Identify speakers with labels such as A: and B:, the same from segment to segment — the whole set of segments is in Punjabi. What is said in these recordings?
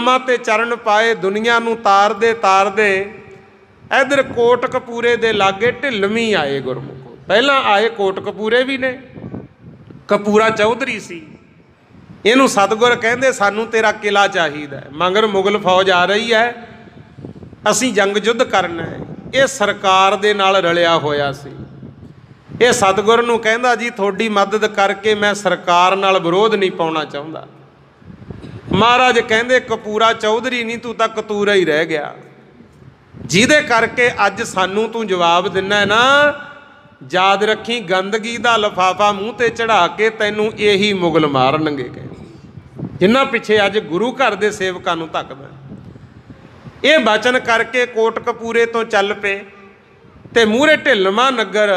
A: ਨਾਮਾਂ ਤੇ ਚਰਨ ਪਾਏ ਦੁਨੀਆ ਨੂੰ ਤਾਰਦੇ ਤਾਰਦੇ ਇਧਰ ਕੋਟਕਪੂਰੇ ਦੇ ਲਾਗੇ ਢਿੱਲਵੀਂ ਆਏ ਗੁਰਮੁਖੋ। ਪਹਿਲਾਂ ਆਏ ਕੋਟਕਪੂਰੇ ਵੀ ਨੇ, ਕਪੂਰਾ ਚੌਧਰੀ ਸੀ। ਇਹਨੂੰ ਸਤਗੁਰ ਕਹਿੰਦੇ, ਸਾਨੂੰ ਤੇਰਾ ਕਿਲਾ ਚਾਹੀਦਾ ਮਗਰ ਮੁਗਲ ਫੌਜ ਆ ਰਹੀ ਹੈ, ਅਸੀਂ ਜੰਗ ਯੁੱਧ ਕਰਨਾ ਹੈ। ਇਹ ਸਰਕਾਰ ਦੇ ਨਾਲ ਰਲਿਆ ਹੋਇਆ ਸੀ। ਇਹ ਸਤਗੁਰ ਨੂੰ ਕਹਿੰਦਾ, ਜੀ, ਤੁਹਾਡੀ ਮਦਦ ਕਰਕੇ ਮੈਂ ਸਰਕਾਰ ਨਾਲ ਵਿਰੋਧ ਨਹੀਂ ਪਾਉਣਾ ਚਾਹੁੰਦਾ। ਮਹਾਰਾਜ ਕਹਿੰਦੇ, ਕਪੂਰਾ ਚੌਧਰੀ ਨਹੀਂ ਤੂੰ ਤਾਂ ਕਤੂਰਾ ਹੀ ਰਹਿ ਗਿਆ। ਜਿਹਦੇ ਕਰਕੇ ਅੱਜ ਸਾਨੂੰ ਤੂੰ ਜਵਾਬ ਦਿੰਨਾ ਹੈ ਨਾ, ਯਾਦ ਰੱਖੀ ਗੰਦਗੀ ਦਾ ਲਫਾਫਾ ਮੂੰਹ ਤੇ ਚੜਾ ਕੇ ਤੈਨੂੰ ਇਹੀ ਮੁਗਲ ਮਾਰਨਗੇ ਕਹਿੰਦੇ ਜਿੰਨਾ ਪਿੱਛੇ ਅੱਜ ਗੁਰੂ ਘਰ ਦੇ ਸੇਵਕਾਂ ਨੂੰ ਧੱਕਦਾ ਇਹ ਬਚਨ ਕਰਕੇ ਕੋਟ ਕੋਟਕਪੂਰੇ ਤੋਂ ਚੱਲ ਪਏ ਤੇ ਮੂਹਰੇ ਢਿੱਲਮਾ ਨਗਰ,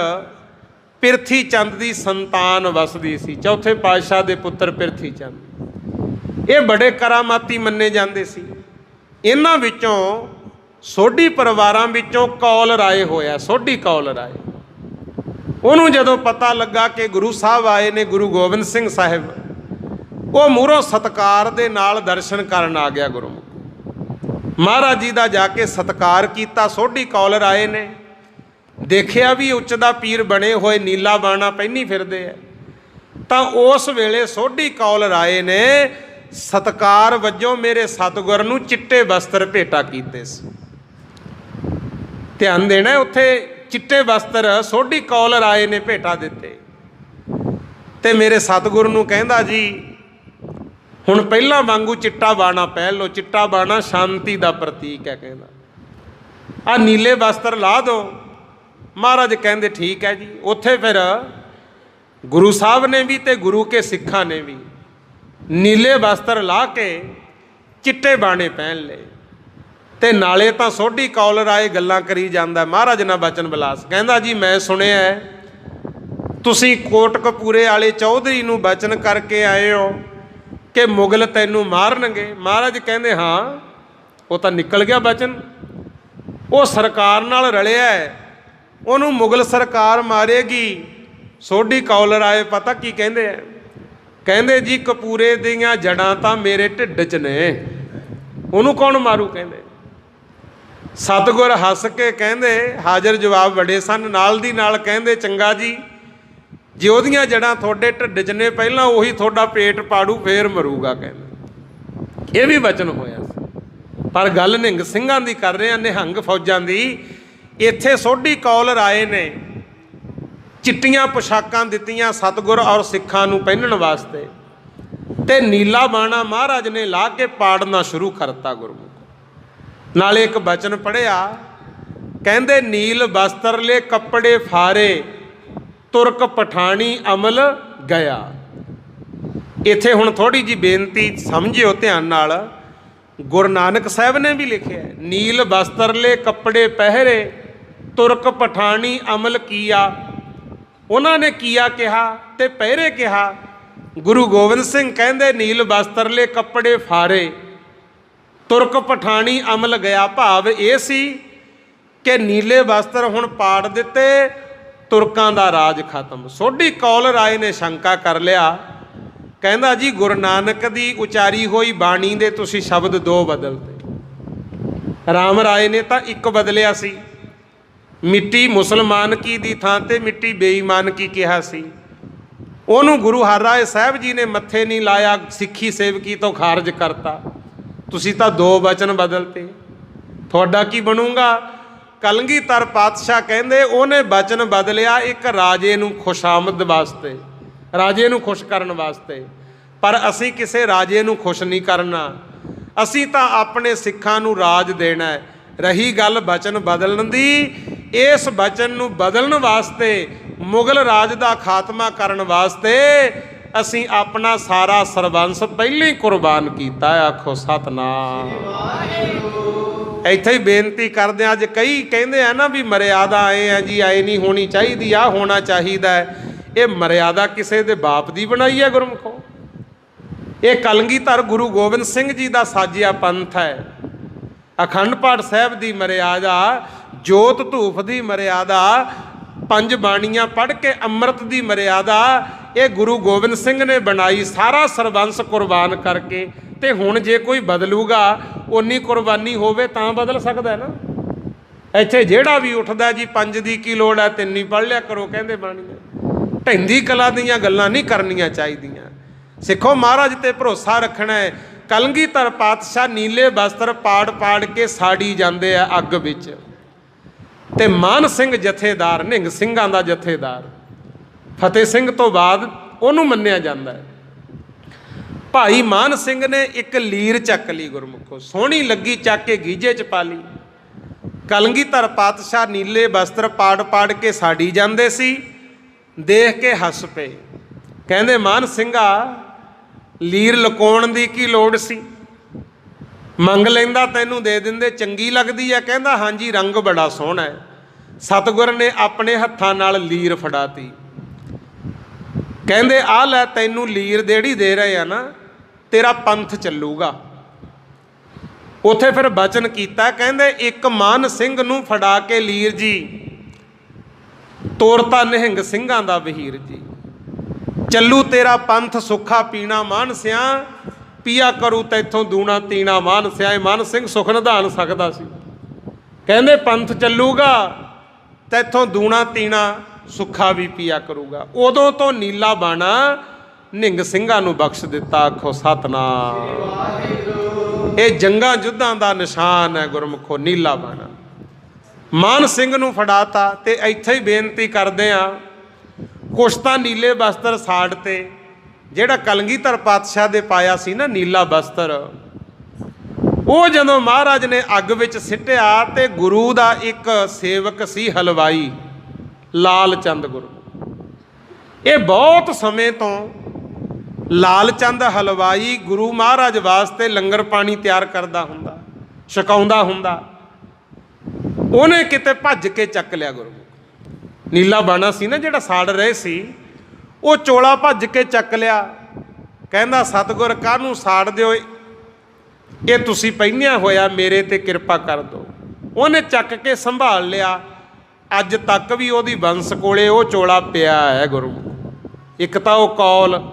A: ਪਿਰਥੀ ਚੰਦ ਦੀ ਸੰਤਾਨ ਵਸਦੀ ਸੀ। ਚੌਥੇ ਪਾਤਸ਼ਾਹ ਦੇ ਪੁੱਤਰ ਪਿਰਥੀ ਚੰਦ। ਇਹ ਬੜੇ ਕਰਾਮਾਤੀ ਮੰਨੇ ਜਾਂਦੇ ਸੀ। ਇਹਨਾਂ ਵਿੱਚੋਂ ਸੋਢੀ ਪਰਿਵਾਰਾਂ ਵਿੱਚੋਂ ਕੌਲ ਰਾਏ ਹੋਇਆ, ਸੋਢੀ ਕੌਲ ਰਾਏ। ਉਹਨੂੰ ਜਦੋਂ ਪਤਾ ਲੱਗਾ ਕਿ ਗੁਰੂ ਸਾਹਿਬ ਆਏ ਨੇ, ਗੁਰੂ ਗੋਬਿੰਦ ਸਿੰਘ ਸਾਹਿਬ, ਉਹ ਮੂਹਰੋਂ ਸਤਕਾਰ ਦੇ ਨਾਲ ਦਰਸ਼ਨ ਕਰਨ ਆ ਗਿਆ ਗੁਰੂ ਮਹਾਰਾਜ ਜੀ ਦਾ ਜਾ ਕੇ ਸਤਕਾਰ ਕੀਤਾ, ਸੋਢੀ ਕੌਲ ਰਾਏ ਨੇ। ਦੇਖਿਆ ਵੀ ਉੱਚ ਦਾ ਪੀਰ ਬਣੇ ਹੋਏ, ਨੀਲਾ ਬਾਣਾ ਪਹਿਨੀ ਫਿਰਦੇ ਆ। ਤਾਂ ਉਸ ਵੇਲੇ ਸੋਢੀ ਕੌਲ ਰਾਏ ਨੇ ਸਤਕਾਰ ਵਜੋਂ ਮੇਰੇ ਸਤਗੁਰ ਨੂੰ ਚਿੱਟੇ ਵਸਤਰ ਭੇਟਾ ਕੀਤੇ ਸੀ। ਧਿਆਨ ਦੇਣਾ, ਉੱਥੇ ਚਿੱਟੇ ਵਸਤਰ ਸੋਢੀ ਕੌਲ ਰਾਏ ਨੇ ਭੇਟਾ ਦਿੱਤੇ। ਤੇ ਮੇਰੇ ਸਤਗੁਰ ਨੂੰ ਕਹਿੰਦਾ, ਜੀ, ਹੁਣ ਪਹਿਲਾਂ ਵਾਂਗੂ ਚਿੱਟਾ ਬਾਣਾ ਪਹਿਨ ਲਓ, ਚਿੱਟਾ ਬਾਣਾ ਸ਼ਾਂਤੀ ਦਾ ਪ੍ਰਤੀਕ ਹੈ, ਕਹਿੰਦਾ। ਆ ਨੀਲੇ ਵਸਤਰ ਲਾ ਦਿਓ ਮਹਾਰਾਜ ਕਹਿੰਦੇ, ਠੀਕ ਹੈ ਜੀ। ਉੱਥੇ ਫਿਰ ਗੁਰੂ ਸਾਹਿਬ ਨੇ ਵੀ ਤੇ ਗੁਰੂ ਕੇ ਸਿੱਖਾਂ ਨੇ ਵੀ ਨੀਲੇ ਵਸਤਰ ਲਾ ਕੇ ਚਿੱਟੇ ਬਾਣੇ ਪਹਿਨ ਲਏ। ਤੇ ਨਾਲੇ ਤਾਂ ਸੋਢੀ ਕੌਲ ਰਾਏ ਗੱਲਾਂ ਕਰੀ ਜਾਂਦਾ। ਮਹਾਰਾਜ ਨਾ ਬਚਨ ਬਿਲਾਸ। ਕਹਿੰਦਾ ਜੀ ਮੈਂ ਸੁਣਿਆ ਹੈ, ਤੁਸੀਂ ਕੋਟਕਪੂਰੇ ਵਾਲੇ ਚੌਧਰੀ ਨੂੰ ਬਚਨ ਕਰਕੇ ਆਏ ਹੋ ਕਿ ਮੁਗਲ ਤੈਨੂੰ ਮਾਰਨਗੇ? ਮਹਾਰਾਜ ਕਹਿੰਦੇ ਹਾਂ ਉਹ ਤਾਂ ਨਿਕਲ ਗਿਆ ਬਚਨ। ਉਹ ਸਰਕਾਰ ਨਾਲ ਰਲਿਆ ਉਹਨੂੰ ਮੁਗਲ ਸਰਕਾਰ ਮਾਰੇਗੀ। ਸੋਢੀ ਕੌਲ ਰਾਏ ਪਤਾ ਕੀ ਕਹਿੰਦੇ ਆ ਕਹਿੰਦੇ ਜੀ ਕਪੂਰੇ ਦੀਆਂ ਜੜਾਂ ਤਾਂ ਮੇਰੇ ਢਿੱਡ 'ਚ ਨੇ। ਉਹਨੂੰ ਕੌਣ ਮਾਰੂ ਕਹਿੰਦੇ? ਸਤਗੁਰ ਹੱਸ ਕੇ ਕਹਿੰਦੇ, ਹਾਜ਼ਰ ਜਵਾਬ ਵੜੇ ਸਨ। ਨਾਲ ਦੀ ਨਾਲ ਕਹਿੰਦੇ, ਚੰਗਾ ਜੀ, ਜੇ ਉਹਦੀਆਂ ਜੜਾਂ ਤੁਹਾਡੇ ਢਿੱਡ 'ਚ ਨੇ, ਪਹਿਲਾਂ ਉਹੀ ਤੁਹਾਡਾ ਪੇਟ ਪਾੜੂ, ਫੇਰ ਮਰੂਗਾ ਕਹਿੰਦੇ। ਇਹ ਵੀ ਵਚਨ ਹੋਇਆ ਸੀ। ਪਰ ਗੱਲ ਨਿਹੰਗ ਸਿੰਘਾਂ ਦੀ ਕਰ ਰਹੇ ਆ, ਨਿਹੰਗ ਫੌਜਾਂ ਦੀ। ਇੱਥੇ ਸੋਢੀ ਕੌਲ ਆਏ ਨੇ। ਚਿੱਟੀਆਂ ਪੋਸ਼ਾਕਾਂ ਦਿੱਤੀਆਂ ਸਤਗੁਰ ਔਰ ਸਿੱਖਾਂ ਨੂੰ ਪਹਿਨਣ ਵਾਸਤੇ। ਤੇ ਨੀਲਾ ਬਾਣਾ ਮਹਾਰਾਜ ਨੇ ਲਾ ਕੇ ਪਾੜਨਾ ਸ਼ੁਰੂ ਕਰਤਾ ਗੁਰਮੁਖ। ਨਾਲੇ ਇੱਕ ਬਚਨ ਪੜਿਆ ਕਹਿੰਦੇ, ਨੀਲ ਬਸਤਰਲੇ ਕੱਪੜੇ ਫਾਰੇ, ਤੁਰਕ ਪਠਾਣੀ ਅਮਲ ਗਿਆ। ਇੱਥੇ ਹੁਣ ਥੋੜੀ ਜੀ ਬੇਨਤੀ ਸਮਝਿਓ ਧਿਆਨ ਨਾਲ। ਗੁਰੂ ਨਾਨਕ ਸਾਹਿਬ ਨੇ ਵੀ ਲਿਖਿਆ, ਨੀਲ ਬਸਤਰਲੇ ਕੱਪੜੇ ਪਹਿਰੇ, ਤੁਰਕ ਪਠਾਣੀ ਅਮਲ ਕੀਆ। ਉਹਨਾਂ ਨੇ ਕੀਆ ਕਿਹਾ ਤੇ ਪਹਿਰੇ ਕਿਹਾ, ਗੁਰੂ ਗੋਬਿੰਦ ਸਿੰਘ ਕਹਿੰਦੇ, ਨੀਲ ਬਸਤਰ ਲੈ ਕੱਪੜੇ ਫਾਰੇ ਤੁਰਕ ਪਠਾਣੀ ਅਮਲ ਗਿਆ ਭਾਵ ਇਹ ਸੀ ਕਿ ਨੀਲੇ ਵਸਤਰ ਹੁਣ ਪਾੜ ਦਿੱਤੇ, ਤੁਰਕਾਂ ਦਾ ਰਾਜ ਖਤਮ। ਸੋਢੀ ਕੌਲ ਰਾਏ ਨੇ ਸ਼ੰਕਾ ਕਰ ਲਿਆ, ਕਹਿੰਦਾ, ਜੀ, ਗੁਰੂ ਨਾਨਕ ਦੀ ਉਚਾਰੀ ਹੋਈ ਬਾਣੀ ਦੇ ਤੁਸੀਂ ਸ਼ਬਦ ਦੋ ਬਦਲਤੇ। ਰਾਮ ਰਾਏ ਨੇ ਤਾਂ ਇੱਕ ਬਦਲਿਆ ਸੀ। ਮਿੱਟੀ ਮੁਸਲਮਾਨ ਕੀ ਦੀ ਥਾਂ ਤੇ ਮਿੱਟੀ ਬੇਈਮਾਨ ਕੀ ਕਿਹਾ ਸੀ? ਉਹਨੂੰ ਗੁਰੂ ਹਰਰਾਏ ਸਾਹਿਬ ਜੀ ਨੇ ਮੱਥੇ ਨਹੀਂ ਲਾਇਆ, ਸਿੱਖੀ ਸੇਵਕੀ ਤੋਂ ਖਾਰਜ ਕਰਤਾ। ਤੁਸੀਂ ਤਾਂ ਦੋ ਵਚਨ ਬਦਲਤੇ। ਤੁਹਾਡਾ ਕੀ ਬਣੂਗਾ? ਕਲਗੀਧਰ ਪਾਤਸ਼ਾਹ ਕਹਿੰਦੇ, ਉਹਨੇ ਵਚਨ ਬਦਲਿਆ ਇੱਕ ਰਾਜੇ ਨੂੰ ਖੁਸ਼ਾਮਦ ਵਾਸਤੇ, ਰਾਜੇ ਨੂੰ ਖੁਸ਼ ਕਰਨ ਵਾਸਤੇ। ਪਰ ਅਸੀਂ ਕਿਸੇ ਰਾਜੇ ਨੂੰ ਖੁਸ਼ ਨਹੀਂ ਕਰਨਾ। ਅਸੀਂ ਤਾਂ ਆਪਣੇ ਸਿੱਖਾਂ ਨੂੰ ਰਾਜ ਦੇਣਾ ਹੈ। ਰਹੀ ਗੱਲ ਬਚਨ ਬਦਲਣ ਦੀ ਇਸ ਬਚਨ ਨੂੰ ਬਦਲਣ ਵਾਸਤੇ, ਮੁਗਲ ਰਾਜ ਦਾ ਖਾਤਮਾ ਕਰਨ ਵਾਸਤੇ ਅਸੀਂ ਆਪਣਾ ਸਾਰਾ ਸਰਬੰਸ ਪਹਿਲਾਂ ਹੀ ਕੁਰਬਾਨ ਕੀਤਾ ਆਖੋ, ਸਤਨਾਮ। ਇੱਥੇ ਹੀ ਬੇਨਤੀ ਕਰਦੇ ਹਾਂ, ਅੱਜ ਕਈ ਕਹਿੰਦੇ ਆ ਨਾ ਵੀ ਮਰਿਆਦਾ ਆਏ ਆ ਜੀ, ਆਏ ਨਹੀਂ, ਹੋਣੀ ਚਾਹੀਦੀ ਆ ਹੋਣਾ ਚਾਹੀਦਾ ਇਹ ਮਰਿਆਦਾ ਕਿਸੇ ਦੇ ਬਾਪ ਦੀ ਬਣਾਈ ਹੈ ਗੁਰਮਖੋ। ਇਹ ਕਲਗੀਧਰ ਗੁਰੂ ਗੋਬਿੰਦ ਸਿੰਘ ਜੀ ਦਾ ਸਾਜਿਆ ਪੰਥ ਹੈ। ਅਖੰਡ ਪਾਠ ਸਾਹਿਬ ਦੀ ਮਰਿਆਦਾ, ਜੋਤ ਧੂਫ ਦੀ ਮਰਿਆਦਾ, ਪੰਜ ਬਾਣੀਆਂ ਪੜ੍ਹ ਕੇ ਅੰਮ੍ਰਿਤ ਦੀ ਮਰਿਆਦਾ, ਇਹ ਗੁਰੂ ਗੋਬਿੰਦ ਸਿੰਘ ਨੇ ਬਣਾਈ ਸਾਰਾ ਸਰਬੰਸ ਕੁਰਬਾਨ ਕਰਕੇ। ਤੇ ਹੁਣ ਜੇ ਕੋਈ ਬਦਲੂਗਾ ਉਨੀ ਕੁਰਬਾਨੀ ਹੋਵੇ ਤਾਂ ਬਦਲ ਸਕਦਾ ਹੈ ਨਾ। ਇੱਥੇ ਜਿਹੜਾ ਵੀ ਉੱਠਦਾ ਜੀ, ਪੰਜ ਦੀ ਕੀ ਲੋੜ ਹੈ, ਤਿੰਨੀ ਹੀ ਪੜ ਲਿਆ ਕਰੋ, ਕਹਿੰਦੇ ਬਾਣੀਆਂ ਢੈਂਦੀ ਕਲਾ ਦੀਆਂ ਗੱਲਾਂ ਨਹੀਂ ਕਰਨੀਆਂ ਚਾਹੀਦੀਆਂ। ਸਿੱਖੋ ਮਹਾਰਾਜ ਤੇ ਭਰੋਸਾ ਰੱਖਣਾ ਹੈ। ਕਲਗੀਧਰ ਪਾਤਸ਼ਾਹ ਨੀਲੇ ਵਸਤਰ ਪਾੜ ਪਾੜ ਕੇ ਸਾੜੀ ਜਾਂਦੇ ਆ ਅੱਗ ਵਿੱਚ। ਤੇ ਮਾਨ ਸਿੰਘ ਜਥੇਦਾਰ, ਨਿੰਗ ਸਿੰਘਾਂ ਦਾ ਜਥੇਦਾਰ, ਫਤਿਹ ਸਿੰਘ ਤੋਂ ਬਾਅਦ ਉਹਨੂੰ ਮੰਨਿਆ ਜਾਂਦਾ ਹੈ। ਭਾਈ ਮਾਨ ਸਿੰਘ ਨੇ ਇੱਕ ਲੀਰ ਚੱਕ ਲਈ ਗੁਰਮੁਖੋ, ਸੋਹਣੀ ਲੱਗੀ ਚੱਕ ਕੇ ਗੀਜੇ ਚ ਪਾ ਲਈ। ਕਲਗੀਧਰ ਪਾਤਸ਼ਾਹ ਨੀਲੇ ਵਸਤਰ ਪਾੜ ਪਾੜ ਕੇ ਸਾੜੀ ਜਾਂਦੇ ਸੀ, ਦੇਖ ਕੇ ਹੱਸ ਪਏ। ਕਹਿੰਦੇ, ਮਾਨ ਸਿੰਘਾ ਲੀਰ ਲੁਕਾਉਣ ਦੀ ਕੀ ਲੋੜ ਸੀ? ਮੰਗ ਲੈਂਦਾ ਤੈਨੂੰ ਦੇ ਦਿੰਦੇ, ਚੰਗੀ ਲੱਗਦੀ ਹੈ ਕਹਿੰਦਾ, ਹਾਂਜੀ, ਰੰਗ ਬੜਾ ਸੋਹਣਾ ਹੈ। ਸਤਿਗੁਰ ਨੇ ਆਪਣੇ ਹੱਥਾਂ ਨਾਲ ਲੀਰ ਫੜਾਤੀ। ਕਹਿੰਦੇ ਆ ਲੈ, ਤੈਨੂੰ ਲੀਰ ਦੇੜੀ ਦੇ ਰਹੇ ਆ ਨਾ, ਤੇਰਾ ਪੰਥ ਚੱਲੂਗਾ। ਉਥੇ ਫਿਰ ਬਚਨ ਕੀਤਾ, ਕਹਿੰਦੇ, ਇੱਕ ਮਾਨ ਸਿੰਘ ਨੂੰ ਫੜਾ ਕੇ ਲੀਰ ਜੀ, ਤੋਰਤਾ ਨਿਹੰਗ ਸਿੰਘਾਂ ਦਾ ਵਹੀਰ ਜੀ। ਚੱਲੂ ਤੇਰਾ ਪੰਥ ਸੁੱਖਾ ਪੀਣਾ ਮਾਨਸਿਆ, ਪੀਆ ਕਰੂ ਤੈਥੋਂ ਦੂਣਾ ਤੀਣਾ ਮਾਨਸਿਆ, ਇਹ ਮਨ ਸਿੰਘ ਸੁਖ ਨਿਧਾਨ ਸਕਦਾ ਸੀ। ਕਹਿੰਦੇ ਪੰਥ ਚੱਲੂਗਾ, ਤੈਥੋਂ ਦੂਣਾ ਤੀਣਾ ਸੁੱਖਾ ਵੀ ਪੀਆ ਕਰੂਗਾ। ਉਦੋਂ ਤੋਂ ਨੀਲਾ ਬਾਣਾ ਨਿੰਗ ਸਿੰਘਾਂ ਨੂੰ ਬਖਸ਼ ਦਿੱਤਾ, ਆਖੋ ਸਤਨਾਮ। ਇਹ ਜੰਗਾਂ ਜੁੱਧਾਂ ਦਾ ਨਿਸ਼ਾਨ ਹੈ ਗੁਰਮੁਖੋ, ਨੀਲਾ ਬਾਣਾ। ਮਾਨ ਸਿੰਘ ਨੂੰ ਫੜਾਤਾ ਤੇ ਇੱਥੇ ਹੀ ਬੇਨਤੀ ਕਰਦੇ ਆ ਕੁਛ ਤਾਂ ਨੀਲੇ ਬਸਤਰ ਸਾੜ ਤੇ, ਜਿਹੜਾ ਕਲਗੀਧਰ ਪਾਤਸ਼ਾਹ ਦੇ ਪਾਇਆ ਸੀ ਨਾ ਨੀਲਾ ਬਸਤਰ, ਉਹ ਜਦੋਂ ਮਹਾਰਾਜ ਨੇ ਅੱਗ ਵਿੱਚ ਸਿੱਟਿਆ ਤੇ ਗੁਰੂ ਦਾ ਇੱਕ ਸੇਵਕ ਸੀ ਹਲਵਾਈ, ਲਾਲ ਚੰਦ ਗੁਰੂ। ਇਹ ਬਹੁਤ ਸਮੇਂ ਤੋਂ ਲਾਲ ਚੰਦ ਹਲਵਾਈ ਗੁਰੂ ਮਹਾਰਾਜ ਵਾਸਤੇ ਲੰਗਰ ਪਾਣੀ ਤਿਆਰ ਕਰਦਾ ਹੁੰਦਾ, ਛਕਾਉਂਦਾ ਹੁੰਦਾ। ਉਹਨੇ ਕਿਤੇ ਭੱਜ ਕੇ ਚੱਕ ਲਿਆ ਗੁਰੂ। ਨੀਲਾ ਬਾਣਾ ਸੀ ਨਾ ਜਿਹੜਾ ਸਾੜ ਰਹੇ ਸੀ, ਉਹ ਚੋਲਾ ਭੱਜ ਕੇ ਚੱਕ ਲਿਆ। ਕਹਿੰਦਾ, ਸਤਗੁਰ, ਕਾਹਨੂੰ ਸਾੜ ਦਿਓ? ਇਹ ਤੁਸੀਂ ਪਹਿਨਿਆ ਹੋਇਆ, ਮੇਰੇ ਤੇ ਕਿਰਪਾ ਕਰ ਦਿਓ। ਉਹਨੇ ਚੱਕ ਕੇ ਸੰਭਾਲ ਲਿਆ। ਅੱਜ ਤੱਕ ਵੀ ਉਹਦੀ ਬੰਸ ਕੋਲੇ ਉਹ ਚੋਲਾ ਪਿਆ ਹੈ ਗੁਰੂ। ਇੱਕ ਤਾਂ ਉਹ ਕੌਲ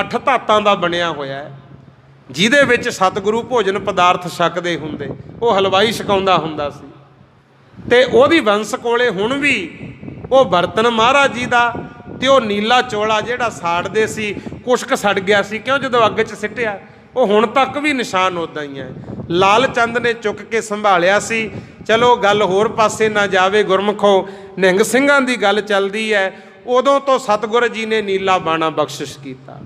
A: ਅੱਠ ਧਾਤਾਂ ਦਾ ਬਣਿਆ ਹੋਇਆ ਹੈ, ਜਿਹਦੇ ਵਿੱਚ ਸਤਿਗੁਰੂ ਭੋਜਨ ਪਦਾਰਥ ਛਕਦੇ ਹੁੰਦੇ। ਉਹ ਹਲਵਾਈ ਛਕਾਉਂਦਾ ਹੁੰਦਾ ਸੀ। ਤੇ ਉਹਦੀ ਵੰਸ ਕੋਲੇ ਹੁਣ ਵੀ ਉਹ ਬਰਤਨ ਮਹਾਰਾਜ ਜੀ ਦਾ, ਤੇ ਉਹ ਨੀਲਾ ਚੋਲਾ ਜਿਹੜਾ ਸਾੜਦੇ ਸੀ ਕੁਛ ਕੁ ਸੜ ਗਿਆ ਸੀ, ਕਿਉਂ ਜਦੋਂ ਅੱਗ 'ਚ ਸਿੱਟਿਆ? ਉਹ ਹੁਣ ਤੱਕ ਵੀ ਨਿਸ਼ਾਨ ਉਦਾਂ ਹੀ ਹੈ। ਲਾਲ ਚੰਦ ਨੇ ਚੁੱਕ ਕੇ ਸੰਭਾਲਿਆ ਸੀ। ਚਲੋ ਗੱਲ ਹੋਰ ਪਾਸੇ ਨਾ ਜਾਵੇ ਗੁਰਮਖੋ, ਨਿਹੰਗ ਸਿੰਘਾਂ ਦੀ ਗੱਲ ਚੱਲਦੀ ਹੈ। ਉਦੋਂ ਤੋਂ ਸਤਿਗੁਰ ਜੀ ਨੇ ਨੀਲਾ ਬਾਣਾ ਬਖਸ਼ਿਸ਼ ਕੀਤਾ।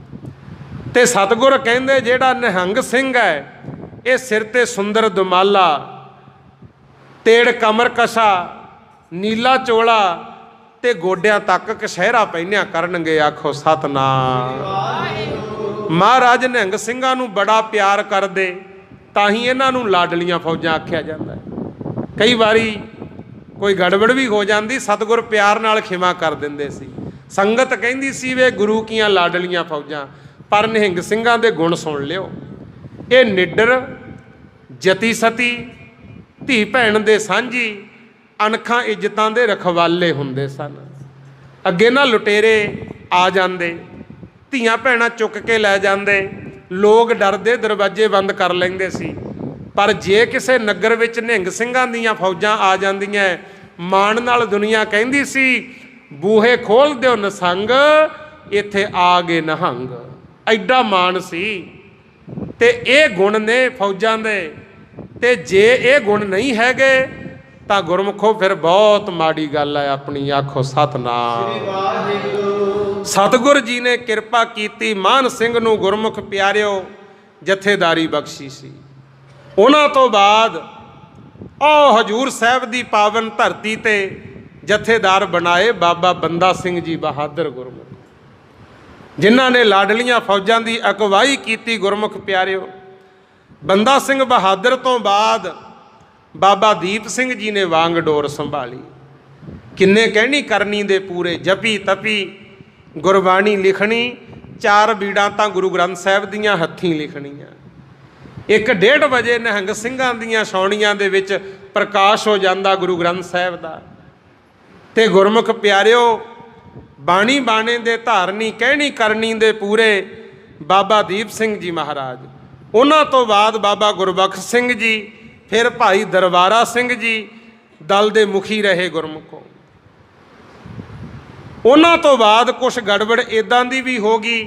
A: ਤੇ ਸਤਿਗੁਰ ਕਹਿੰਦੇ, ਜਿਹੜਾ ਨਿਹੰਗ ਸਿੰਘ ਹੈ, ਇਹ ਸਿਰ ਤੇ ਸੁੰਦਰ ਦੁਮਾਲਾ, ਤੇੜ ਕਮਰ ਕਸ਼ਾ, ਨੀਲਾ ਚੋਲਾ ਤੇ ਗੋਡਿਆਂ ਤੱਕ ਕਸ਼ਹਿਰਾ ਪਹਿਨਿਆ ਕਰਨਗੇ ਆਖੋ ਸਤਨਾਮ। ਮਹਾਰਾਜ ਨਿਹੰਗ ਸਿੰਘਾਂ ਨੂੰ ਬੜਾ ਪਿਆਰ ਕਰਦੇ, ਤਾਂ ਹੀ ਇਹਨਾਂ ਨੂੰ ਲਾਡਲੀਆਂ ਫੌਜਾਂ ਆਖਿਆ ਜਾਂਦਾ ਹੈ। ਕਈ ਵਾਰੀ ਕੋਈ ਗੜਬੜ ਵੀ ਹੋ ਜਾਂਦੀ, ਸਤਿਗੁਰ ਪਿਆਰ ਨਾਲ ਖਿਮਾ ਕਰ ਦਿੰਦੇ ਸੀ। ਸੰਗਤ ਕਹਿੰਦੀ ਸੀ, ਵੇ ਗੁਰੂ ਕੀਆਂ ਲਾਡਲੀਆਂ ਫੌਜਾਂ, ਪਰ ਨਿਹੰਗ ਸਿੰਘਾਂ ਦੇ ਗੁਣ ਸੁਣ ਲਿਓ। ਇਹ ਨਿੱਡਰ, ਜਤੀ ਸਤੀ, ਧੀ ਭੈਣ ਦੇ ਸਾਂਝੀ ਅਣਖਾਂ ਇੱਜ਼ਤਾਂ ਦੇ ਰਖਵਾਲੇ ਹੁੰਦੇ ਸਨ। ਅੱਗੇ ਨਾ ਲੁਟੇਰੇ ਆ ਜਾਂਦੇ, ਧੀਆਂ ਭੈਣਾਂ ਚੁੱਕ ਕੇ ਲੈ ਜਾਂਦੇ, ਲੋਕ ਡਰਦੇ ਦਰਵਾਜ਼ੇ ਬੰਦ ਕਰ ਲੈਂਦੇ ਸੀ। ਪਰ ਜੇ ਕਿਸੇ ਨਗਰ ਵਿੱਚ ਨਿਹੰਗ ਸਿੰਘਾਂ ਦੀਆਂ ਫੌਜਾਂ ਆ ਜਾਂਦੀਆਂ, ਮਾਣ ਨਾਲ ਦੁਨੀਆ ਕਹਿੰਦੀ ਸੀ, ਬੂਹੇ ਖੋਲ ਦਿਓ ਨਸੰਗ, ਇੱਥੇ ਆ ਗਏ ਨਹੰਗ। ਐਡਾ ਮਾਣ ਸੀ। ਤੇ ਇਹ ਗੁਣ ਨੇ ਫੌਜਾਂ ਦੇ। ਤੇ ਜੇ ਇਹ ਗੁਣ ਨਹੀਂ ਹੈਗੇ ਤਾਂ ਗੁਰਮੁਖੋ, ਫਿਰ ਬਹੁਤ ਮਾੜੀ ਗੱਲ ਹੈ ਆਪਣੀ, ਆਖੋ ਸਤਨਾਮ। ਸਤਿਗੁਰ ਜੀ ਨੇ ਕਿਰਪਾ ਕੀਤੀ, ਮਾਨ ਸਿੰਘ ਨੂੰ ਗੁਰਮੁਖ ਪਿਆਰਿਓ, ਜਥੇਦਾਰੀ ਬਖਸ਼ੀ ਸੀ। ਉਹਨਾਂ ਤੋਂ ਬਾਅਦ, ਉਹ ਹਜੂਰ ਸਾਹਿਬ ਦੀ ਪਾਵਨ ਧਰਤੀ ਤੇ ਜਥੇਦਾਰ ਬਣਾਏ ਬਾਬਾ ਬੰਦਾ ਸਿੰਘ ਜੀ ਬਹਾਦਰ ਗੁਰਮੁਖ। ਜਿਨ੍ਹਾਂ ਨੇ ਲਾਡਲੀਆਂ ਫੌਜਾਂ ਦੀ ਅਗਵਾਈ ਕੀਤੀ ਗੁਰਮੁਖ ਪਿਆਰਿਓ। ਬੰਦਾ ਸਿੰਘ ਬਹਾਦਰ ਤੋਂ ਬਾਅਦ ਬਾਬਾ ਦੀਪ ਸਿੰਘ ਜੀ ਨੇ ਵਾਂਗ ਡੋਰ ਸੰਭਾਲੀ। ਕਿੰਨੇ ਕਹਿਣੀ ਕਰਨੀ ਦੇ ਪੂਰੇ ਜਪੀ ਤਪੀ, ਗੁਰਬਾਣੀ ਲਿਖਣੀ, ਚਾਰ ਬੀੜਾਂ ਤਾਂ ਗੁਰੂ ਗ੍ਰੰਥ ਸਾਹਿਬ ਦੀਆਂ ਹੱਥੀਂ ਲਿਖਣੀਆਂ। ਇੱਕ ਡੇਢ ਵਜੇ ਨਿਹੰਗ ਸਿੰਘਾਂ ਦੀਆਂ ਛਾਉਣੀਆਂ ਦੇ ਵਿੱਚ ਪ੍ਰਕਾਸ਼ ਹੋ ਜਾਂਦਾ ਗੁਰੂ ਗ੍ਰੰਥ ਸਾਹਿਬ ਦਾ। ਤੇ ਗੁਰਮੁਖ ਪਿਆਰਿਓ, ਬਾਣੀ ਬਾਣੇ ਦੇ ਧਾਰਨੀ ਕਹਿਣੀ ਕਰਨੀ ਦੇ ਪੂਰੇ ਬਾਬਾ ਦੀਪ ਸਿੰਘ ਜੀ ਮਹਾਰਾਜ। ਉਹਨਾਂ ਤੋਂ ਬਾਅਦ ਬਾਬਾ ਗੁਰਬਖਸ਼ ਸਿੰਘ ਜੀ ਫਿਰ ਭਾਈ ਦਰਬਾਰਾ ਸਿੰਘ ਜੀ ਦਲ ਦੇ ਮੁਖੀ ਰਹੇ ਗੁਰਮੁਖੋ। ਉਹਨਾਂ ਤੋਂ ਬਾਅਦ ਕੁਝ ਗੜਬੜ ਇਦਾਂ ਦੀ ਵੀ ਹੋ ਗਈ,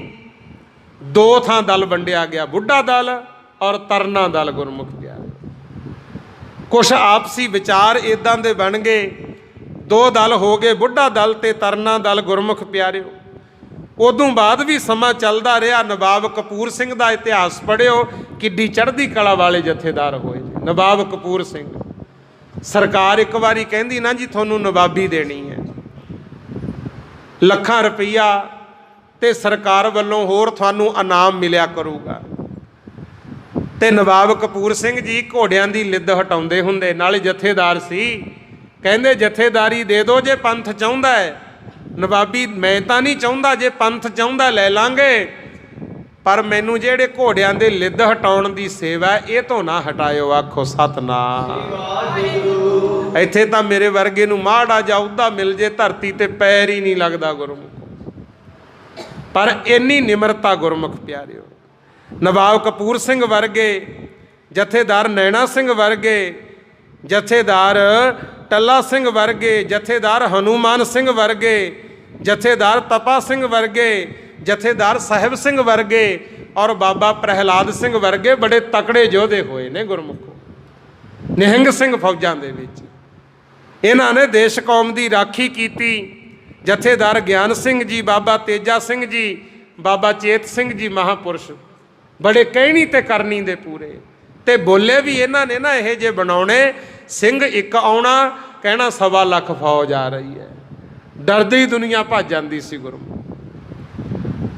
A: ਦੋ ਥਾਂ ਦਲ ਵੰਡਿਆ ਗਿਆ, ਬੁੱਢਾ ਦਲ ਔਰ ਤਰਨਾ ਦਲ ਗੁਰਮੁਖ ਪਿਆਰੇ ਕੁਝ ਆਪਸੀ ਵਿਚਾਰ ਇਦਾਂ ਦੇ ਬਣ ਗਏ, ਦੋ ਦਲ ਹੋ ਗਏ, ਬੁੱਢਾ ਦਲ ਤੇ ਤਰਨਾ ਦਲ ਗੁਰਮੁਖ ਪਿਆਰਿਓ। ਉਦੋਂ ਬਾਅਦ ਵੀ ਸਮਾਂ ਚੱਲਦਾ ਰਿਹਾ, ਨਵਾਬ ਕਪੂਰ ਸਿੰਘ ਦਾ ਇਤਿਹਾਸ ਪੜ੍ਹਿਓ, ਕਿੱਡੀ ਚੜ੍ਹਦੀ ਕਲਾ ਵਾਲੇ ਜਥੇਦਾਰ ਹੋਏ। ਨਵਾਬ ਕਪੂਰ ਸਿੰਘ। ਸਰਕਾਰ ਇੱਕ ਵਾਰੀ ਕਹਿੰਦੀ ਨਾ ਜੀ, ਤੁਹਾਨੂੰ ਨਵਾਬੀ ਦੇਣੀ ਹੈ। ਲੱਖਾਂ ਰੁਪਈਆ ਤੇ ਸਰਕਾਰ ਵੱਲੋਂ ਹੋਰ ਤੁਹਾਨੂੰ ਇਨਾਮ ਮਿਲਿਆ ਕਰੂਗਾ। ਤੇ ਨਵਾਬ ਕਪੂਰ ਸਿੰਘ ਜੀ ਘੋੜਿਆਂ ਦੀ ਲਿੱਦ ਹਟਾਉਂਦੇ ਹੁੰਦੇ, ਨਾਲੇ ਜਥੇਦਾਰ ਸੀ। ਕਹਿੰਦੇ, ਜਥੇਦਾਰੀ ਦੇ ਦਿਓ ਜੇ ਪੰਥ ਚਾਹੁੰਦਾ ਹੈ। ਨਵਾਬੀ, ਮੈਂ ਤਾਂ ਨਹੀਂ ਚਾਹੁੰਦਾ, ਜੇ ਪੰਥ ਚਾਹੁੰਦਾ ਲੈ ਲਾਂਗੇ। ਪਰ ਮੈਨੂੰ ਜਿਹੜੇ ਘੋੜਿਆਂ ਦੇ ਲਿੱਦ ਹਟਾਉਣ ਦੀ ਸੇਵਾ ਇਹ ਤੋਂ ਨਾ ਹਟਾਇਓ, ਆਖੋ ਸਤਨਾਮ। ਇੱਥੇ ਤਾਂ ਮੇਰੇ ਵਰਗੇ ਨੂੰ ਮਾੜਾ ਜਾਂ ਉਹਦਾ ਮਿਲ ਜੇ, ਧਰਤੀ ਤੇ ਪੈਰ ਹੀ ਨਹੀਂ ਲੱਗਦਾ ਗੁਰਮੁਖ। ਪਰ ਇੰਨੀ ਨਿਮਰਤਾ ਗੁਰਮੁਖ ਪਿਆਰਿਓ। ਨਵਾਬ ਕਪੂਰ ਸਿੰਘ ਵਰਗੇ, ਜਥੇਦਾਰ ਨੈਣਾ ਸਿੰਘ ਵਰਗੇ, ਜਥੇਦਾਰ ਟੱਲਾ ਸਿੰਘ ਵਰਗੇ, ਜਥੇਦਾਰ ਹਨੂਮਾਨ ਸਿੰਘ ਵਰਗੇ, ਜਥੇਦਾਰ ਤਪਾ ਸਿੰਘ ਵਰਗੇ ਜਥੇਦਾਰ ਸਾਹਿਬ ਸਿੰਘ ਵਰਗੇ ਔਰ ਬਾਬਾ ਪ੍ਰਹਿਲਾਦ ਸਿੰਘ ਵਰਗੇ ਬੜੇ ਤਕੜੇ ਯੋਧੇ ਹੋਏ ਨੇ ਗੁਰਮੁਖੋ। ਨਿਹੰਗ ਸਿੰਘ ਫੌਜਾਂ ਦੇ ਵਿੱਚ। ਇਹਨਾਂ ਨੇ ਦੇਸ਼ ਕੌਮ ਦੀ ਰਾਖੀ ਕੀਤੀ। ਜਥੇਦਾਰ ਗਿਆਨ ਸਿੰਘ ਜੀ, ਬਾਬਾ ਤੇਜਾ ਸਿੰਘ ਜੀ, ਬਾਬਾ ਚੇਤ ਸਿੰਘ ਜੀ ਮਹਾਪੁਰਸ਼ ਬੜੇ ਕਹਿਣੀ ਤੇ ਕਰਨੀ ਦੇ ਪੂਰੇ। ਤੇ ਬੋਲੇ ਵੀ ਇਹਨਾਂ ਨੇ ਨਾ ਇਹ ਜੇ ਬਣਾਉਣੇ, ਸਿੰਘ ਇੱਕ ਆਉਣਾ, ਕਹਿਣਾ ਸਵਾ ਲੱਖ ਫੌਜ ਆ ਰਹੀ ਹੈ। ਡਰਦੀ ਦੁਨੀਆ ਭੱਜ ਜਾਂਦੀ ਸੀ ਗੁਰਮੁਖ।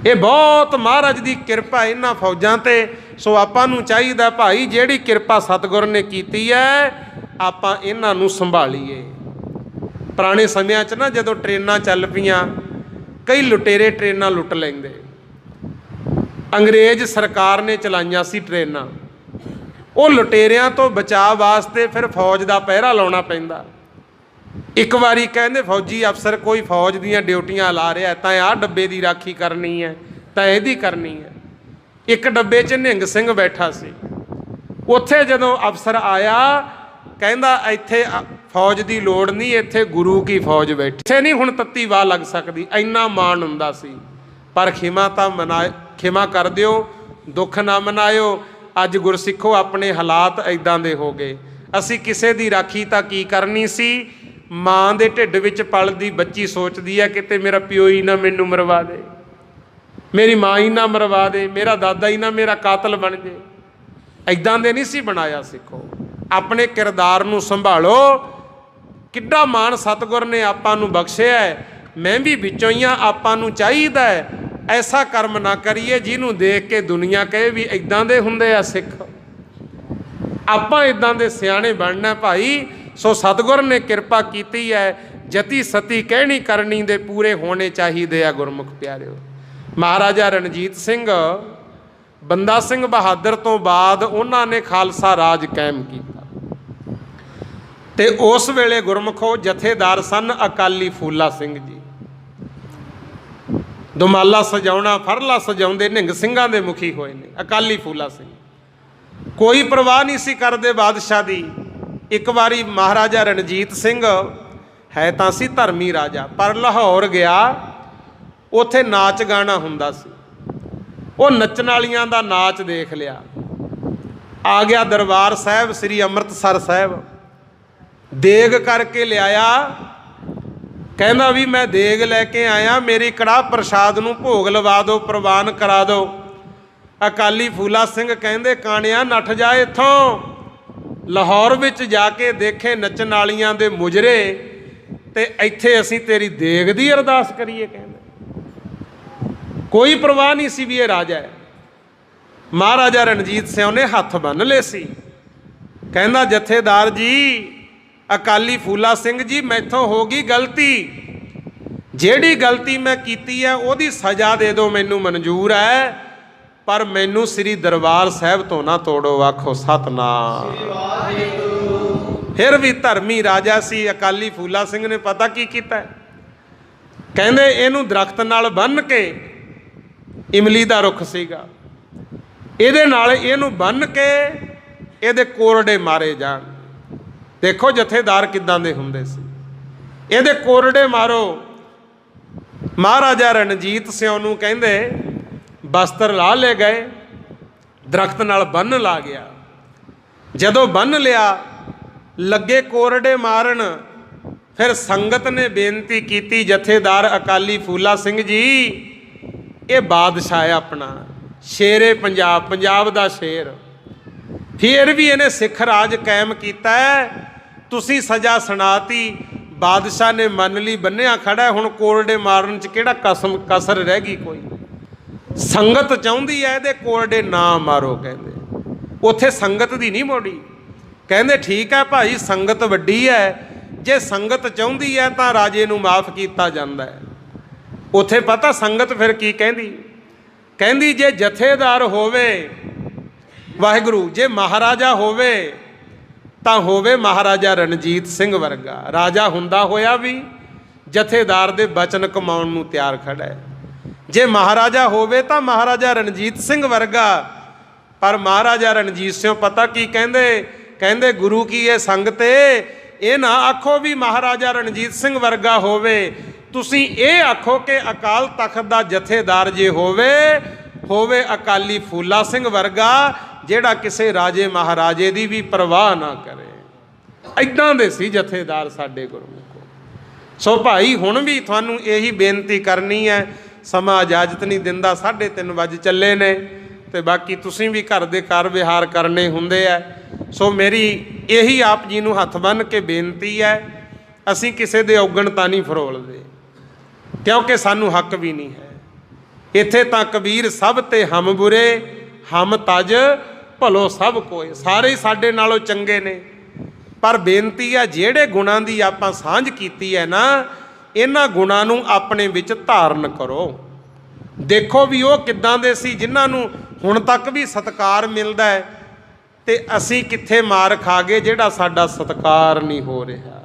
A: ਇਹ ਬਹੁਤ ਮਹਾਰਾਜ ਦੀ ਕਿਰਪਾ ਇਹਨਾਂ ਫੌਜਾਂ ਤੇ। ਸੋ ਆਪਾਂ ਨੂੰ ਚਾਹੀਦਾ ਭਾਈ, ਜਿਹੜੀ ਕਿਰਪਾ ਸਤਿਗੁਰ ਨੇ ਕੀਤੀ ਹੈ ਆਪਾਂ ਇਹਨਾਂ ਨੂੰ ਸੰਭਾਲੀਏ। ਪੁਰਾਣੇ ਸਮਿਆਂ 'ਚ ਨਾ ਜਦੋਂ ਟ੍ਰੇਨਾਂ ਚੱਲ ਪਈਆਂ, ਕਈ ਲੁਟੇਰੇ ਟ੍ਰੇਨਾਂ ਲੁੱਟ ਲੈਂਦੇ। ਅੰਗਰੇਜ਼ ਸਰਕਾਰ ਨੇ ਚਲਾਈਆਂ ਸੀ ਟ੍ਰੇਨਾਂ। ਉਹ ਲੁਟੇਰਿਆਂ ਤੋਂ ਬਚਾਅ ਵਾਸਤੇ ਫਿਰ ਫੌਜ ਦਾ ਪਹਿਰਾ ਲਾਉਣਾ ਪੈਂਦਾ। ਇੱਕ ਵਾਰੀ ਕਹਿੰਦੇ, ਫੌਜੀ ਅਫਸਰ, ਕੋਈ ਫੌਜ ਦੀਆਂ ਡਿਊਟੀਆਂ ਲਾ ਰਿਹਾ ਤਾਂ ਆਹ ਡੱਬੇ ਦੀ ਰਾਖੀ ਕਰਨੀ ਹੈ, ਤਾਂ ਇਹਦੀ ਕਰਨੀ ਹੈ। ਇੱਕ ਡੱਬੇ 'ਚ ਨਿਹੰਗ ਸਿੰਘ ਬੈਠਾ ਸੀ। ਉੱਥੇ ਜਦੋਂ ਅਫਸਰ ਆਇਆ, ਕਹਿੰਦਾ, ਇੱਥੇ ਫੌਜ ਦੀ ਲੋੜ ਨਹੀਂ, ਇੱਥੇ ਗੁਰੂ ਕੀ ਫੌਜ ਬੈਠੀ? ਇੱਥੇ ਨਹੀਂ, ਹੁਣ ਤੱਤੀ ਵਾਹ ਲੱਗ ਸਕਦੀ, ਇੰਨਾ ਮਾਣ ਹੁੰਦਾ ਸੀ। ਪਰ ਖਿਮਾ ਤਾਂ ਮਨਾ, ਖਿਮਾ ਕਰ ਦਿਓ, ਦੁੱਖ ਨਾ ਮਨਾਇਓ, ਅੱਜ ਗੁਰਸਿੱਖੋ ਆਪਣੇ ਹਾਲਾਤ ਐਦਾਂ ਦੇ ਹੋ ਗਏ। ਅਸੀਂ ਕਿਸੇ ਦੀ ਰਾਖੀ ਤਾਂ ਕੀ ਕਰਨੀ ਸੀ? ਮਾਂ ਦੇ ਢਿੱਡ ਵਿੱਚ ਪਲਦੀ ਬੱਚੀ ਸੋਚਦੀ ਹੈ ਕਿਤੇ ਮੇਰਾ ਪਿਓ ਹੀ ਨਾ ਮੈਨੂੰ ਮਰਵਾ ਦੇ। ਮੇਰੀ ਮਾਂ ਹੀ ਨਾ ਮਰਵਾ ਦੇ, ਮੇਰਾ ਦਾਦਾ ਹੀ ਨਾ ਮੇਰਾ ਕਾਤਲ ਬਣ ਜੇ। ਐਦਾਂ ਦੇ ਨਹੀਂ ਸੀ ਬਣਾਇਆ ਸਿੱਖੋ। ਆਪਣੇ ਕਿਰਦਾਰ ਨੂੰ ਸੰਭਾਲੋ। ਕਿੱਡਾ ਮਾਣ ਸਤਿਗੁਰ ਨੇ ਆਪਾਂ ਨੂੰ ਬਖਸ਼ਿਆ ਮੈਂ ਵੀ ਵਿੱਚੋਂ ਹੀ ਆ ਆਪਾਂ ਨੂੰ ਚਾਹੀਦਾ ਹੈ। ਐਸਾ ਕਰਮ ਨਾ ਕਰੀਏ ਜਿਹਨੂੰ ਦੇਖ ਕੇ ਦੁਨੀਆ ਕਹੇ ਵੀ ਐਦਾਂ ਦੇ ਹੁੰਦੇ ਆ ਸਿੱਖ। ਆਪਾਂ ਇਦਾਂ ਦੇ ਸਿਆਣੇ ਬਣਨਾ ਭਾਈ। ਸੋ ਸਤਿਗੁਰ ਨੇ ਕਿਰਪਾ ਕੀਤੀ ਹੈ, ਜਤੀ ਸਤੀ ਕਹਿਣੀ ਕਰਨੀ ਦੇ ਪੂਰੇ ਹੋਣੇ ਚਾਹੀਦੇ ਆ ਗੁਰਮੁਖ ਪਿਆਰਿਓ। ਮਹਾਰਾਜਾ ਰਣਜੀਤ ਸਿੰਘ, ਬੰਦਾ ਸਿੰਘ ਬਹਾਦਰ ਤੋਂ ਬਾਅਦ ਉਹਨਾਂ ਨੇ ਖਾਲਸਾ ਰਾਜ ਕਾਇਮ ਕੀਤਾ। ਤੇ ਉਸ ਵੇਲੇ ਗੁਰਮੁਖੋ ਜਥੇਦਾਰ ਸਨ ਅਕਾਲੀ ਫੂਲਾ ਸਿੰਘ ਜੀ। ਦੁਮਾਲਾ ਸਜਾਉਣਾ, ਫਰਲਾ ਸਜਾਉਂਦੇ ਨਿੰਗ ਸਿੰਘਾਂ ਦੇ ਮੁਖੀ ਹੋਏ ਨੇ, ਅਕਾਲੀ ਫੂਲਾ ਸਿੰਘ। ਕੋਈ ਪਰਵਾਹ ਨਹੀਂ ਸੀ ਕਰਦੇ ਬਾਦਸ਼ਾਹ ਦੀ। ਇੱਕ ਵਾਰੀ ਮਹਾਰਾਜਾ ਰਣਜੀਤ ਸਿੰਘ ਹੈ ਤਾਂ ਸੀ ਧਰਮੀ ਰਾਜਾ, ਪਰ ਲਾਹੌਰ ਗਿਆ, ਉੱਥੇ ਨਾਚ ਗਾਣਾ ਹੁੰਦਾ ਸੀ। ਉਹ ਨੱਚਣ ਵਾਲੀਆਂ ਦਾ ਨਾਚ ਦੇਖ ਲਿਆ। ਆ ਗਿਆ ਦਰਬਾਰ ਸਾਹਿਬ, ਸ੍ਰੀ ਅੰਮ੍ਰਿਤਸਰ ਸਾਹਿਬ। ਦੇਗ ਕਰਕੇ ਲਿਆਇਆ। ਕਹਿੰਦਾ ਵੀ ਮੈਂ ਦੇਗ ਲੈ ਕੇ ਆਇਆ, ਮੇਰੀ ਕੜਾਹ ਪ੍ਰਸ਼ਾਦ ਨੂੰ ਭੋਗ ਲਵਾ ਦਿਓ, ਪ੍ਰਵਾਨ ਕਰਾ ਦਿਓ। ਅਕਾਲੀ ਫੂਲਾ ਸਿੰਘ ਕਹਿੰਦੇ, ਕਾਣਿਆ, ਨੱਠ ਜਾ ਇੱਥੋਂ। ਲਾਹੌਰ ਵਿੱਚ ਜਾ ਕੇ ਦੇਖੇ ਨੱਚਣ ਵਾਲੀਆਂ ਦੇ ਮੁਜਰੇ ਤੇ ਇੱਥੇ ਅਸੀਂ ਤੇਰੀ ਦੇਗ ਦੀ ਅਰਦਾਸ ਕਰੀਏ ਕਹਿੰਦੇ। ਕੋਈ ਪਰਵਾਹ ਨਹੀਂ ਸੀ ਵੀ ਇਹ ਰਾਜਾ ਹੈ। ਮਹਾਰਾਜਾ ਰਣਜੀਤ ਸਿੰਘ ਨੇ ਹੱਥ ਬੰਨ ਲਏ ਸੀ। ਕਹਿੰਦਾ, ਜਥੇਦਾਰ ਜੀ, ਅਕਾਲੀ ਫੂਲਾ ਸਿੰਘ ਜੀ, ਮੈਥੋਂ ਹੋ ਗਈ ਗਲਤੀ। ਜਿਹੜੀ ਗਲਤੀ ਮੈਂ ਕੀਤੀ ਹੈ, ਉਹਦੀ ਸਜ਼ਾ ਦੇ ਦਿਓ, ਮੈਨੂੰ ਮਨਜ਼ੂਰ ਹੈ। ਪਰ ਮੈਨੂੰ ਸ੍ਰੀ ਦਰਬਾਰ ਸਾਹਿਬ ਤੋਂ ਨਾ ਤੋੜੋ, ਆਖੋ ਸਤਨਾਮ। ਫਿਰ ਵੀ ਧਰਮੀ ਰਾਜਾ ਸੀ, ਅਕਾਲੀ ਫੂਲਾ ਸਿੰਘ ਨੇ ਪਤਾ ਕੀ ਕੀਤਾ? ਕਹਿੰਦੇ ਇਹਨੂੰ ਦਰਖਤ ਨਾਲ ਬੰਨ੍ਹ ਕੇ ਇਮਲੀ ਦਾ ਰੁੱਖ ਸੀਗਾ। ਇਹਦੇ ਨਾਲ ਇਹਨੂੰ ਬੰਨ ਕੇ ਇਹਦੇ ਕੋਰੜੇ ਮਾਰੇ ਜਾਣ। ਦੇਖੋ ਜਥੇਦਾਰ ਕਿਦਾਂ ਦੇ ਹੁੰਦੇ ਸੀ। ਇਹਦੇ ਕੋਰੜੇ ਮਾਰੋ। ਮਹਾਰਾਜਾ ਰਣਜੀਤ ਸਿੰਘ ਨੂੰ ਕਹਿੰਦੇ ਬਸਤਰ ਲਾ ਲੈ ਗਏ, ਦਰਖਤ ਨਾਲ ਬੰਨ ਲਾ ਗਿਆ। ਜਦੋਂ ਬੰਨ ਲਿਆ, ਲੱਗੇ ਕੋਰੜੇ ਮਾਰਨ, ਫਿਰ ਸੰਗਤ ਨੇ ਬੇਨਤੀ ਕੀਤੀ, ਜਥੇਦਾਰ ਅਕਾਲੀ ਫੂਲਾ ਸਿੰਘ ਜੀ, ਇਹ ਬਾਦਸ਼ਾਹ ਹੈ ਆਪਣਾ, ਸ਼ੇਰੇ ਪੰਜਾਬ ਪੰਜਾਬ ਦਾ ਸ਼ੇਰ। ਫਿਰ ਵੀ ਇਹਨੇ ਸਿੱਖ ਰਾਜ ਕਾਇਮ ਕੀਤਾ ਹੈ। ਤੁਸੀਂ ਸਜ਼ਾ ਸੁਣਾਤੀ, ਬਾਦਸ਼ਾਹ ਨੇ ਮੰਨ ਲਈ, ਬੰਨਿਆ ਖੜਾ ਹੁਣ ਕੋਰਡੇ ਮਾਰਨ ਚ ਕਿਹੜਾ ਕਸਮ, ਕਸਰ ਰਹਿ ਗਈ ਕੋਈ? ਸੰਗਤ ਚਾਹੁੰਦੀ ਹੈ ਇਹਦੇ ਕੋਲਡੇ ਨਾ ਮਾਰੋ, ਕਹਿੰਦੇ। ਉੱਥੇ ਸੰਗਤ ਦੀ ਨਹੀਂ ਮੋੜੀ। ਕਹਿੰਦੇ, ਠੀਕ ਹੈ ਭਾਈ, ਸੰਗਤ ਵੱਡੀ ਹੈ ਜੇ ਸੰਗਤ ਚਾਹੁੰਦੀ ਹੈ ਤਾਂ ਰਾਜੇ ਨੂੰ ਮਾਫ ਕੀਤਾ ਜਾਂਦਾ ਹੈ ਉੱਥੇ ਪਤਾ ਸੰਗਤ ਫਿਰ ਕੀ ਕਹਿੰਦੀ? ਕਹਿੰਦੀ, ਜੇ ਜਥੇਦਾਰ ਹੋਵੇ, ਵਾਹਿਗੁਰੂ, ਜੇ ਮਹਾਰਾਜਾ ਹੋਵੇ, ਤਾਂ ਹੋਵੇ ਮਹਾਰਾਜਾ ਰਣਜੀਤ ਸਿੰਘ ਵਰਗਾ। ਰਾਜਾ ਹੁੰਦਾ ਹੋਇਆ ਵੀ ਜਥੇਦਾਰ ਦੇ ਬਚਨ ਕਮਾਉਣ ਨੂੰ ਤਿਆਰ ਖੜਾ ਹੈ ਜੇ ਮਹਾਰਾਜਾ ਹੋਵੇ ਤਾਂ ਮਹਾਰਾਜਾ ਰਣਜੀਤ ਸਿੰਘ ਵਰਗਾ। ਪਰ ਮਹਾਰਾਜਾ ਰਣਜੀਤ ਸਿੰਘ ਪਤਾ ਕੀ ਕਹਿੰਦੇ? ਕਹਿੰਦੇ, ਗੁਰੂ ਕੀ ਇਹ ਸੰਗਤੇ ਇਹ ਨਾ ਆਖੋ ਵੀ ਮਹਾਰਾਜਾ ਰਣਜੀਤ ਸਿੰਘ ਵਰਗਾ ਹੋਵੇ। ਤੁਸੀਂ ਇਹ ਆਖੋ ਕਿ ਅਕਾਲ ਤਖਤ ਦਾ ਜਥੇਦਾਰ ਜੇ ਹੋਵੇ ਹੋਵੇ ਅਕਾਲੀ ਫੂਲਾ ਸਿੰਘ ਵਰਗਾ, ਜਿਹੜਾ ਕਿਸੇ ਰਾਜੇ ਮਹਾਰਾਜੇ ਦੀ ਵੀ ਪਰਵਾਹ ਨਾ ਕਰੇ। ਐਦਾਂ ਦੇ ਸੀ ਜਥੇਦਾਰ ਸਾਡੇ ਗੁਰੂ ਸੋ ਭਾਈ, ਹੁਣ ਵੀ ਤੁਹਾਨੂੰ ਇਹੀ ਬੇਨਤੀ ਕਰਨੀ ਹੈ ਸਮਾਂ ਇਜਾਜ਼ਤ ਨਹੀਂ ਦਿੰਦਾ 3:30 ਵਜ ਚੱਲੇ ਨੇ ਤੇ ਬਾਕੀ ਤੁਸੀਂ ਵੀ ਘਰ ਦੇ ਕਾਰ ਵਿਹਾਰ ਕਰਨੇ ਹੁੰਦੇ ਆ। ਸੋ ਮੇਰੀ ਇਹੀ ਆਪ ਜੀ ਨੂੰ ਹੱਥ ਬੰਨ ਕੇ ਬੇਨਤੀ ਹੈ, ਅਸੀਂ ਕਿਸੇ ਦੇ ਔਗਣ ਤਾਂ ਨਹੀਂ ਫਰੋਲਦੇ, ਕਿਉਂਕਿ ਸਾਨੂੰ ਹੱਕ ਵੀ ਨਹੀਂ ਹੈ। ਇੱਥੇ ਤਾਂ ਕਬੀਰ ਸਭ ਤੇ ਹਮ ਬੁਰੇ, ਹਮ ਤਜ, ਭਲੋ ਸਭ ਕੋਏ। ਸਾਰੇ ਸਾਡੇ ਨਾਲੋਂ ਚੰਗੇ ਨੇ। ਪਰ ਬੇਨਤੀ ਆ, ਜਿਹੜੇ ਗੁਣਾਂ ਦੀ ਆਪਾਂ ਸਾਂਝ ਕੀਤੀ ਹੈ ਨਾ ਇਹਨਾਂ ਗੁਣਾਂ ਨੂੰ ਆਪਣੇ ਵਿੱਚ ਧਾਰਨ ਕਰੋ। ਦੇਖੋ ਵੀ ਉਹ ਕਿੱਦਾਂ ਦੇ ਸੀ, ਜਿਨ੍ਹਾਂ ਨੂੰ ਹੁਣ ਤੱਕ ਵੀ ਸਤਕਾਰ ਮਿਲਦਾ ਹੈ ਤੇ ਅਸੀਂ ਕਿੱਥੇ ਮਾਰ ਖਾ ਗਏ, ਜਿਹੜਾ ਸਾਡਾ ਸਤਕਾਰ ਨਹੀਂ ਹੋ ਰਿਹਾ।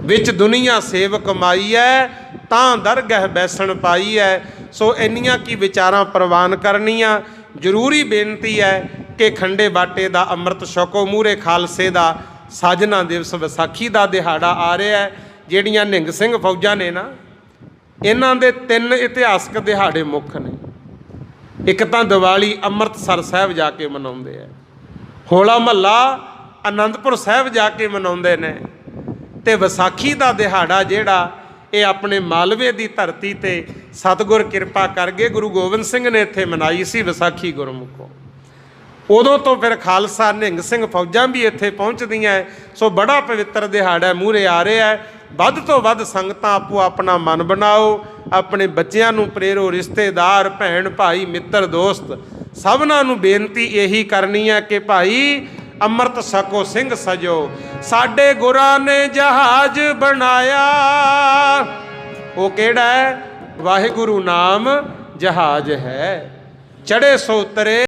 A: ਵਿੱਚ ਦੁਨੀਆ ਸੇਵ ਕਮਾਈ ਹੈ, ਤਾਂ ਦਰਗਹਿ ਬੈਸਣ ਪਾਈ ਹੈ। ਸੋ ਇੰਨੀਆਂ ਕੀ ਵਿਚਾਰਾਂ ਪ੍ਰਵਾਨ ਕਰਨੀਆਂ? ਜ਼ਰੂਰੀ ਬੇਨਤੀ ਹੈ ਕਿ ਖੰਡੇ ਬਾਟੇ ਦਾ ਅੰਮ੍ਰਿਤ ਛਕੋ ਮੂਰੇ ਖਾਲਸੇ ਦਾ ਸਾਜਨਾ ਦਿਵਸ ਵਿਸਾਖੀ ਦਾ ਦਿਹਾੜਾ ਆ ਰਿਹਾ ਹੈ। ਜਿਹੜੀਆਂ ਨਿੰਗ ਸਿੰਘ ਫੌਜਾਂ ਨੇ ਨਾ, ਇਹਨਾਂ ਦੇ ਤਿੰਨ ਇਤਿਹਾਸਕ ਦਿਹਾੜੇ ਮੁੱਖ ਨੇ। ਇੱਕ ਤਾਂ ਦੀਵਾਲੀ ਅੰਮ੍ਰਿਤਸਰ ਸਾਹਿਬ ਜਾ ਕੇ ਮਨਾਉਂਦੇ ਆ। ਹੋਲਾ ਮਹੱਲਾ ਆਨੰਦਪੁਰ ਸਾਹਿਬ ਜਾ ਕੇ ਮਨਾਉਂਦੇ ਨੇ। ਤੇ ਵਿਸਾਖੀ ਦਾ ਦਿਹਾੜਾ ਜਿਹੜਾ, ਇਹ ਆਪਣੇ ਮਾਲਵੇ ਦੀ ਧਰਤੀ ਤੇ ਸਤਿਗੁਰ ਕਿਰਪਾ ਕਰਕੇ ਗੁਰੂ ਗੋਬਿੰਦ ਸਿੰਘ ਨੇ ਇੱਥੇ ਮਨਾਈ ਸੀ ਵਿਸਾਖੀ ਗੁਰਮੁਖੋ। ਉਦੋਂ ਤੋਂ ਫਿਰ ਖਾਲਸਾ ਨਿਹੰਗ ਸਿੰਘ ਫੌਜਾਂ ਵੀ ਇੱਥੇ ਪਹੁੰਚਦੀਆਂ ਸੋ ਬੜਾ ਪਵਿੱਤਰ ਦਿਹਾੜਾ ਮੂਹਰੇ ਆ ਰਿਹਾ ਹੈ ਵੱਧ ਤੋਂ ਵੱਧ ਸੰਗਤਾਂ ਆਪੋ ਆਪਣਾ ਮਨ ਬਣਾਓ, ਆਪਣੇ ਬੱਚਿਆਂ ਨੂੰ ਪ੍ਰੇਰੋ ਰਿਸ਼ਤੇਦਾਰ, ਭੈਣ ਭਾਈ, ਮਿੱਤਰ ਦੋਸਤ, ਸਭਨਾਂ ਨੂੰ ਬੇਨਤੀ ਇਹੀ ਕਰਨੀ ਹੈ ਕਿ ਭਾਈ ਅੰਮ੍ਰਿਤ ਸਕੋ ਸਿੰਘ ਸਜੋ। ਸਾਡੇ ਗੁਰਾਂ ਨੇ ਜਹਾਜ਼ ਬਣਾਇਆ। ਉਹ ਕਿਹੜਾ ਹੈ ਵਾਹਿਗੁਰੂ ਨਾਮ ਜਹਾਜ਼ ਹੈ। ਚੜੇ ਸੋ ਉਤਰੇ।